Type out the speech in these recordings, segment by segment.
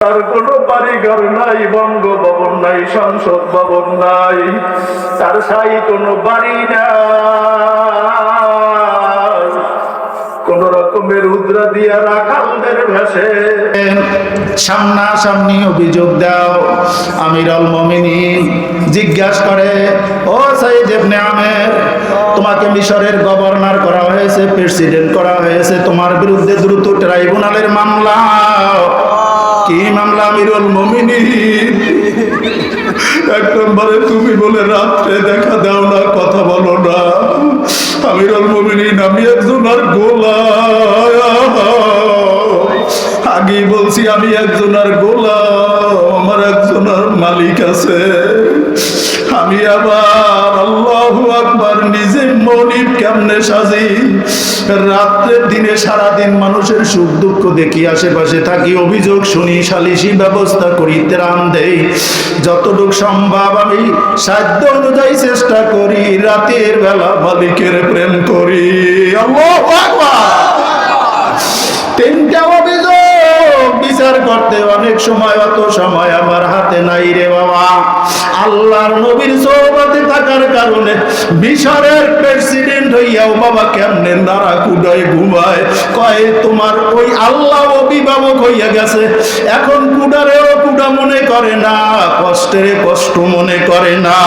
তার কোনো বাড়িঘর নাই, বঙ্গভবন নাই, সংসদ ভবন নাই, তার সাই কোনো বাড়ি নাই। কোন রকমের উদ্রা দিয়া রাখালদের ভেসে সামনাসামনি অভিযোগ দাও, আমিরুল মমিনিন জিজ্ঞাসা করে, ও সাইদ তোমাকে মিশরের গভর্নর করা হয়েছে, প্রেসিডেন্ট করা হয়েছে, তোমার বিরুদ্ধে দ্রুত ট্রাইব্যুনালের মামলা। কি মামলা আমিরুল মমিনিন এক নম্বরে তুমি বলে রাত্রে দেখা দাও না, কথা বলো না। আমিরুল মুমিনিন আমি একজন আর গোলা আগেই বলছি আমি একজন আর গোলা আমার একজন আর মালিক আছে। আমি আবার আল্লাহ আকবার নিজে মনিব কেমনে সাজি? রাত্রের দিনে, সারাদিন মানুষের সুখ দুঃখ দেখি, আশেপাশে থাকি, অভিযোগ শুনি, সালিশি ব্যবস্থা করি, ত্রাণ দেই। যতটুক সম্ভব আমি সাধ্য অনুযায়ী চেষ্টা করি, রাতের বেলা মালিকের প্রেম করি। তিনটা বিচার করতে অনেক সময়, অত সময় আমার হাতে নাই রে বাবা। আল্লাহর নবীর সৌবতে থাকার কারণে মিশরের প্রেসিডেন্ট হইয়াও বাবা কেমনে নারা কুডায় ঘুমায়? কয়, তোমার ওই আল্লাহ অভিভাবক হইয়া গেছে। এখন কুডারেও কুডা মনে করে না, কষ্টের কষ্ট মনে করে না।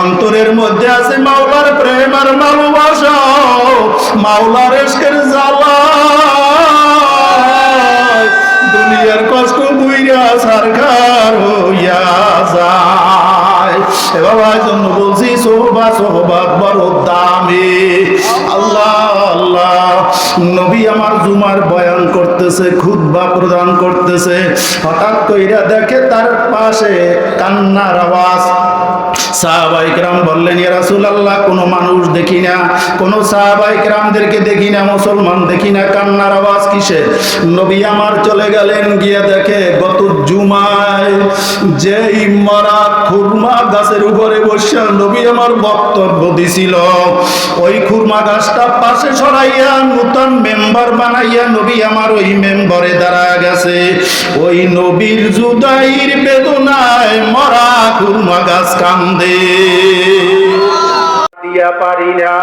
অন্তরের মধ্যে আছে মাওলার প্রেম আর ভালোবাসা। মাওলার খুতবা প্রদান করতেছে। হঠাৎ কইরা দেখে তার পাশে কান্নার আওয়াজ। সাহাবাইকরাম বললেন ইয়া রাসূলুল্লাহ, কোনো মানুষ দেখি না, কোনো সাহাবাইকরামদেরকে দেখি না, মুসলমান দেখি না, কান্নার আওয়াজ কিসে নবী আমার চলে গেলেন, গিয়ে দেখে গত জুমায় যেই মারা খুরমা গাছের উপরে বসে নবী আমার বক্তব্য দিছিল। ওই খুরমা গাছটা পাশে সরাইয়া নতুন মেম্বার বানাইয়া নবী আমার ওই মেম্বারে দাঁড়া গেছে। ওই নবীর জুদাইর বেদনায় মরা খুরমা গাছ কান্দে দিয়া পারি না।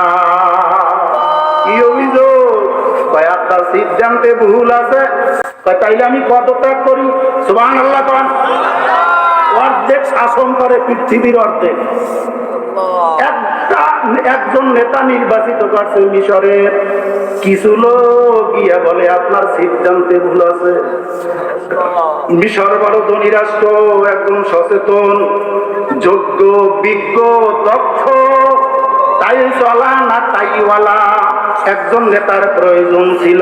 কি অভিযোগ? আপনার সিদ্ধান্তে ভুল আছে। তাইলে আমি পদত্যাগ করি। সুবান আল্লাহ কন অর্ধেক শাসন করে পৃথিবীর অর্ধেক। একটা একজন নেতা নির্বাচিত করছে মিশরের কিছু লোক গিয়া বলে, আপনার সিদ্ধান্তে ভুল আছে। মিশর বড় ধনী রাষ্ট্র, একজন সচেতন। যোগ্য, বিজ্ঞ, দক্ষ, তাই চলা না তাইওয়ালা, একজন নেতার প্রয়োজন ছিল।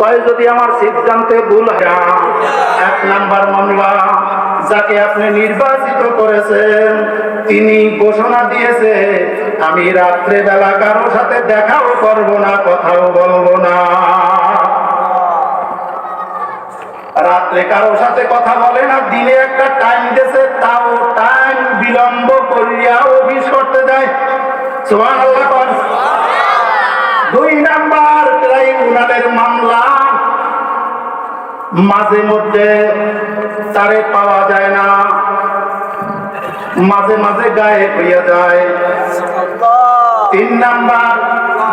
কয় যদি আমার সিদ্ধান্তে ভুল হয়, এক নাম্বার মামলা যাকে আপনি নির্বাচিত করেছেন, তিনি ঘোষণা দিয়েছে, আমি রাত্রে বেলা কারোর সাথে দেখাও করব না, কথাও বলব না। রাত্রে কারোর সাথে কথা বলে না, দিনে একটা টাইম দিয়েছে তাও টাইম বিলম্ব করিয়া অফিস করতে যায়। দুই নাম্বার ট্রাইব্যুনালের মামলা। মাঝে মধ্যে তারে পাওয়া যায় না। মাঝে মাঝে গায়ে হইয়া যায়। তিন নাম্বার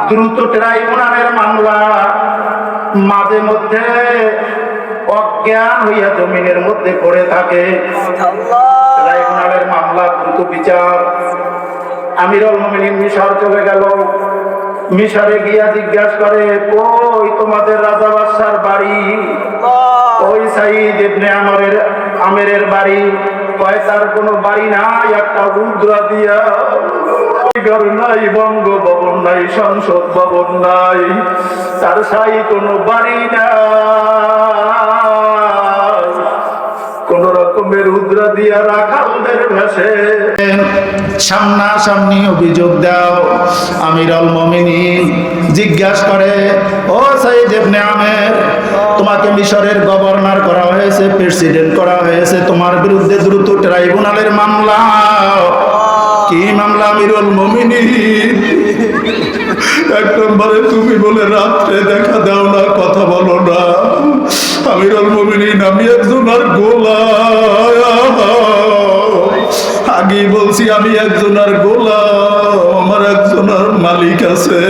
দ্রুত ট্রাইব্যুনালের মামলা। মাঝে মধ্যে অজ্ঞান হইয়া জমিনের মধ্যে পড়ে থাকে। ট্রাইব্যুনালের মামলা দ্রুত বিচার। আমিরুল মুমিনিন মিশর চলে গেল। মিশরে গিয়া জিজ্ঞাসা করে কই তোমাদের রাজা বাদশার বাড়ি? ওই সাইদ ইবনে আমরের আমেরের বাড়ি। কয় তার কোনো বাড়ি নাই একটা উদ্রা দিয়া। ঘর নাই বঙ্গভবন নাই সংসদ ভবন নাই। তার সাই কোনো বাড়ি নাই। অভিযোগ দাও। জিজ্ঞাসা করে, ও আমের, তোমাকে মিশরের গভর্নর করা হয়েছে, প্রেসিডেন্ট করা হয়েছে, তোমার বিরুদ্ধে দ্রুত ট্রাইব্যুনালের মামলা। কি মামলা, আমিরুল মমিনিন? এক তুমি বলে, রাত্রে দেখা দাও না, কথা বলো না। আমিরুল মুমিনিন, আমি একজনের গোলাম। বলছি, আমি একজনের গোলাম, আমার একজনের মালিক আছে।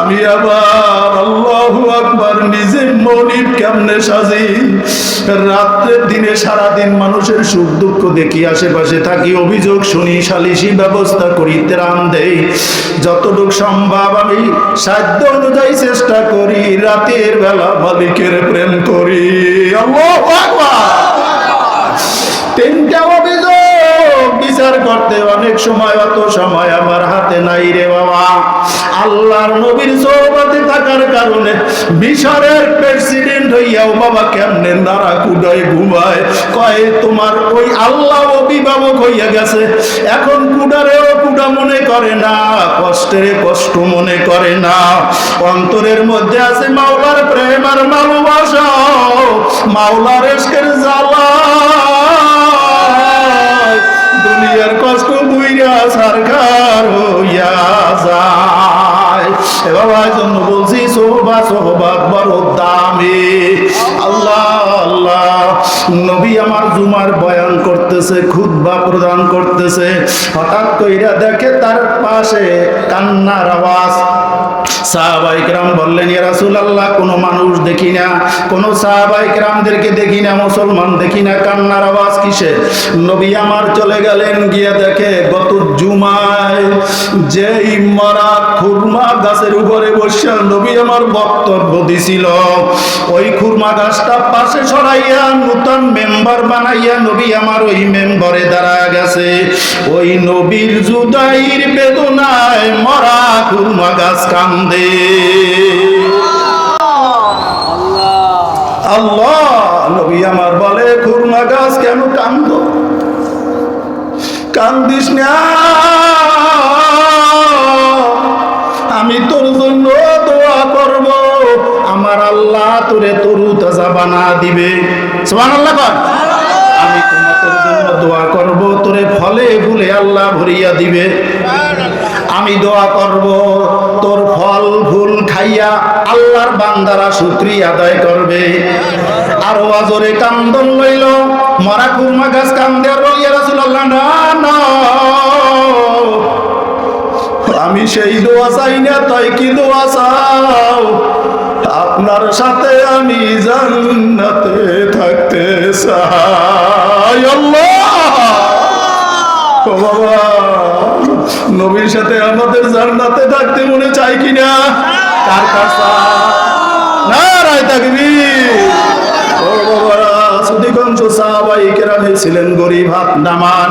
আমি আবার আল্লাহু আকবার নিজে মনিব কেমনে সাজি? রাত্রের দিনে সারাদিন মানুষের সুখ দুঃখ দেখি, আশেপাশে থাকি, অভিযোগ শুনি, সালিশি ব্যবস্থা করি, ত্রাণ দেই। যতটুক সম্ভব আমি সাধ্য অনুযায়ী চেষ্টা করি, রাতের বেলা মালিকের প্রেম করি। আল্লাহু বিচার করতে অনেক সময় অত সময় আমার হাতে নাই রে বাবা। আল্লাহর নবীর সৌবাতে থাকার কারণে মিশরের প্রেসিডেন্ট হইয়াও বাবা কেমনে নারা কুডায় ঘুমায়? কয়, তোমার ওই আল্লাহ অভিভাবক হইয়া গেছে। এখন কুডারেও কুডা মনে করে না, কষ্টের কষ্ট মনে করে না। অন্তরের মধ্যে আছে মাওলার প্রেম আর ভালোবাসা। মাওলার এসকের জ্বালা দুনিয়ার কষ্ট বুইরা সরকার হইয়া যায়। এ বাবার জন্য বলছি সোহবা সোহবাক বড় দামি। নবী আমার জুমার বয়ান করতেছে, খুতবা প্রদান করতেছে। হঠাৎ কইরা দেখে তার পাশে কান্নার আওয়াজ। বললেন কোনো মানুষ দেখি না মুসলমান কান্নার আওয়াজ কিসে নবী আমার চলে গেলেন, গিয়ে দেখে গত জুমায় মরা খুরমা গাছের উপরে বসে নবী আমার বক্তব্য দিছিল। ওই খুরমা গাছটা পাশে সরাইয়া নতুন মেম্বার বানাইয়া নবী আমার ওই মেম্বারে দাঁড়া গেছে। ওই নবীর জুদাইর বেদনায় মরা খুরমা গাছ কান্দে। আল্লাহ নবী আমার বলে খুরমা গাছ কেন কান্দ? কান্দিস না। তোরে তরু তাজা বানা দিবে। আমি তোমার জন্য দোয়া করব, তোরে ফলে ফুলে আল্লাহ ভরিয়া দিবে। আমি দোয়া করব, তোর ফল ফুল খাইয়া আল্লাহর বান্দারা শুক্রিয়া আদায় করবে। আর ওয়াজরে কান্দন লইল, মরা কুরমা গাছ কান্দে আর ইয়া রাসূলুল্লাহ, না না। আমি সেই দোয়া চাই না, তাই কি দোয়া চাও? আপনার সাথে আমি জান্নাতে থাকতে চাই। ও বাবা! নবীর সাথে আমাদের জান্নাতে থাকতে মনে চাই কিনা? কার কার? না, রায় থাকবি ও বাবারা অধিকাংশ সাহাবাই কেরামে ছিলেন গরিব হাত নামান।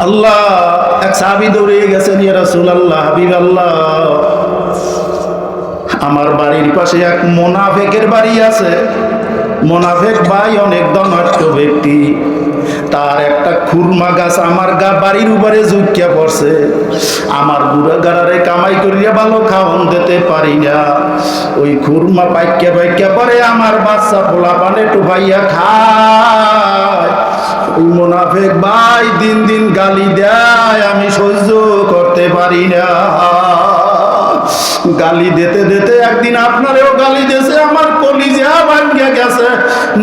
আল্লাহ! এক সাহাবি দৌড়ে গেছেন, ইয়া রাসূলুল্লাহ হাবিব আল্লাহ আমার বাড়ির পাশে এক মোনাফেকের বাড়ি আছে। মোনাফেক ভাই অনেক ধনাঢ্য ব্যক্তি। তার একটা খুরমা গাছ আমার গা বাড়ির উপরে ঝুঁকিয়া পড়ছে। আমার বুড়া গাড়ারে কামাই করিয়া ভালো খাওয়ন দিতে পারি না। ওই খুরমা পাইকা পাইকা পরে আমার বাচ্চা পোলা পানে টুপাইয়া খায়। ওই মোনাফেক ভাই দিন দিন গালি দেয়, আমি সহ্য করতে পারি না। গালি দিতে দিতে একদিন আপনারেও গালি দিয়েছে, আমার কলিজা ভাঙ্গিয়া গেছে।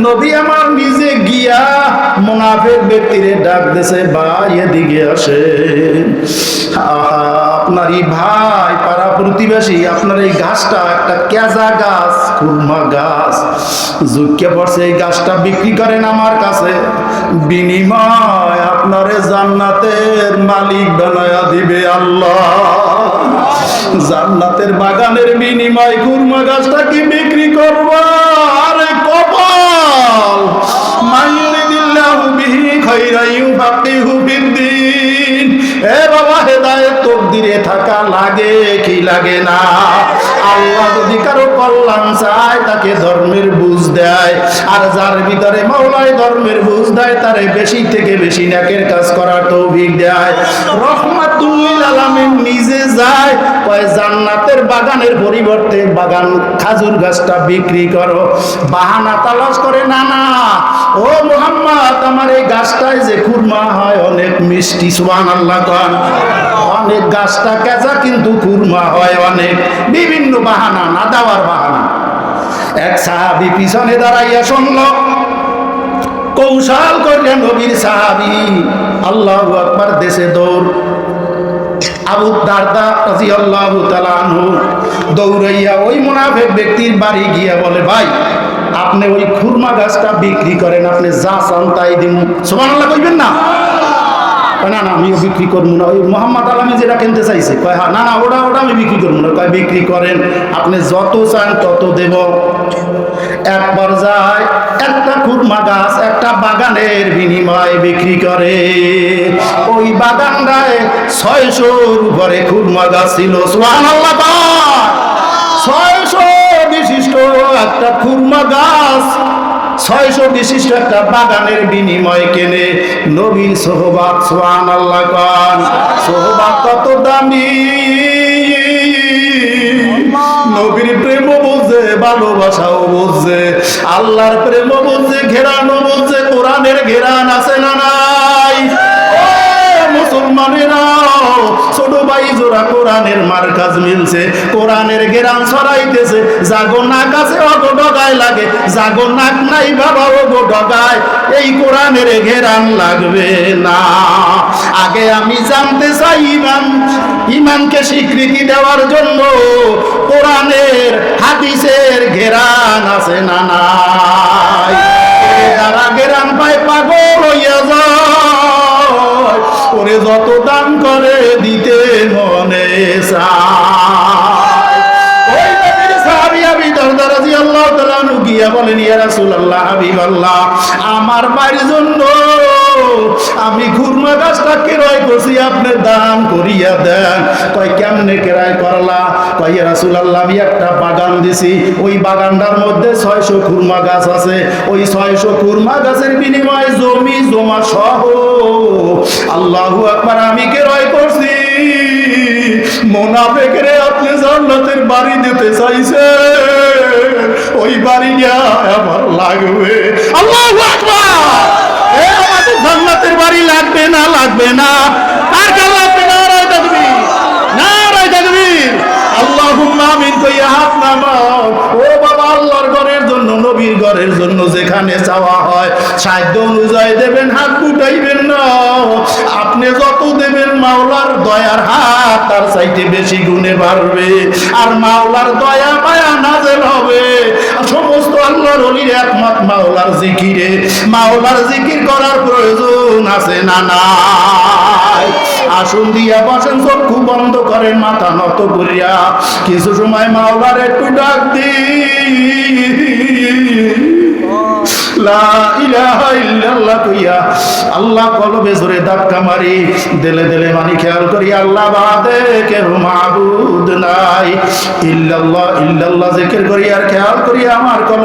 নবী আমার নিজে গিয়া মুনাফেক ব্যক্তিরে ডাক দিয়েছে, ভাই, এদিকে আসে। আহা, আপনারই ভাই পাড়া প্রতিবেশী, আপনার এই গাছটা একটা কেজা গাছ, খুরমা গাছ। ঝুঁকে পড়ছে এই গাছটা, বিক্রি করেন আমার কাছে। বিনিময় আপনারে জান্নাতের মালিক বানায়া দিবে আল্লাহ। জান্নাতের বাগানের বিনিময় কুরমা গাছটা কি বিক্রি করব। থাকা লাগে কি লাগে না? আল্লাহ যদি কারও কল্যাণ চায়, তাকে ধর্মের বুঝ দেয়। আর যার ভিতরে মাওলায় ধর্মের বুঝ দেয় বেশি থেকে বেশি নাকের কাজ করার দেয়। রহমাতুল নিজে যায়, কয়, জান্নাতের বাগানের পরিবর্তে বাগান খাজুর গাছটা বিক্রি করো। বাহানা তালাশ করে, না না, ও মোহাম্মদ, আমার এই গাছটায় যে কুরমা হয়, অনেক মিষ্টি সুবান আল্লাহ অনেক গাছটা কেঁচা, কিন্তু কুরমা হয় অনেক। বিভিন্ন বাহানা, না দেওয়ার বাহানা। এক সাহাবি পিছনে দাঁড়াইয়া শুনল, কৌশল করিয়া নবীর সাহাবি, আল্লাহ আকবার দেশে দৌড়। আবু দারদা রাদিয়াল্লাহু তাআলা আনহু দৌড়াইয়া ওই মুনাফিক ব্যক্তির বাড়ি গিয়া বলে, ভাই আপনি ওই খুরমা গাছটা বিক্রি করেন আপনি যা চান তাই দিন। সুবহানাল্লাহ কইবেন না? না না আমিও বিক্রি করব না। ওই মোহাম্মদ আলমী যেটা কিনতে চাইছে কয় হ্যাঁ না না ওটা ওটা আমি বিক্রি করব না। কয় বিক্রি করেন আপনি যত চান তত দেব। এক পর্যায়ে একটা খুরমা গাছ একটা বাগানের বিনিময়ে বিক্রি করে। ওই বাগানটায় ছয়শোর উপরে খুরমা গাছ ছিল। সুবহানাল্লাহ কয়। ছয়শো একটা খুরমা গাছ, ছয়শো বিশিষ্ট একটা বাগানের বিনিময় কেনে। নবীর সোহবাত সোহান আল্লাহ কান সোহবাত কত দামি। নবীর প্রেম বুঝছে ভালোবাসাও বুঝছে আল্লাহর প্রেম বুঝছে ঘেরানো বুঝছে কোরআনের ঘেরান আছে না নাই? মুসলমানেরা ছোট ভাই জোড়া কোরআনের মার্কাজ মিলছে, কোরআনের গেরান ছড়াইতেছে। জাগো নাক আছে, অগো ডগায় লাগে। জাগো নাক নাই বাবা, অগো ডগায়। এই কোরআনের ঘেরান লাগবে না। আগে আমি জানতে চাই ইমান ইমানকে স্বীকৃতি দেওয়ার জন্য কোরআনের হাদিসের ঘেরান আছে না এ যারা পায় পাগল আমার বাড়ির জন্য। আমি খুরমা গাছটা ক্রয় করছি আপনি দান করিয়া দেন। কয়, কেমনে ক্রয় করলা? কয়, ইয়া রাসূলুল্লাহ, আমি একটা বাগান দিছি। ওই বাগানটার মধ্যে ছয়শো খুরমা গাছ আছে। ওই ছয়শো খুরমা গাছের বিনিময়ে জমি জমা সহ। আল্লাহু আকবার, আমি ক্রয় করছি। মোনাফেকরে আপনি জান্নাতের বাড়ি দিতে চাইছে ওই বাড়ি আমার লাগবে। আল্লাহু আকবার এ আমাদের জান্নাতের বাড়ি লাগবে না। আর কেউ লাগবে না রায় তাকবীর। না রায় তাকবীর। আল্লাহুম্মা আমিন কইয়া হাত নামাও। ও বাবা, আল্লাহর ঘরের জন্য, নবীর ঘরের জন্য যেখানে চাওয়া হয়, সাধ্য অনুযায়ী দেবেন, হাত গুটাইবেন না আপনি যত দেবেন মাওলার দয়ার হাত তার চাইতে বেশি গুণে বাড়বে। আর মাওলার দয়া মায়া নাজেল হবে। সমস্ত আল্লাহর অলির একমত মাওলার জিকিরে। মাওলার জিকির করার প্রয়োজন আছে না নাই? আসুন দিয়া বসেন, চক্ষু বন্ধ করেন, মাথা নত করিয়া। কিছু সময় মাওলার একটু ডাক দি আল্লাহ কলবে জোরে ধাক্কা মারি, দেলে দেলে মানি খেয়াল করি, আল্লাহ বাদে কেউ মাহুদ নাই। ইল্লাল্লাহ ইল্লাল্লাহ জিকির করি আর খেয়াল করি, আমার কলবে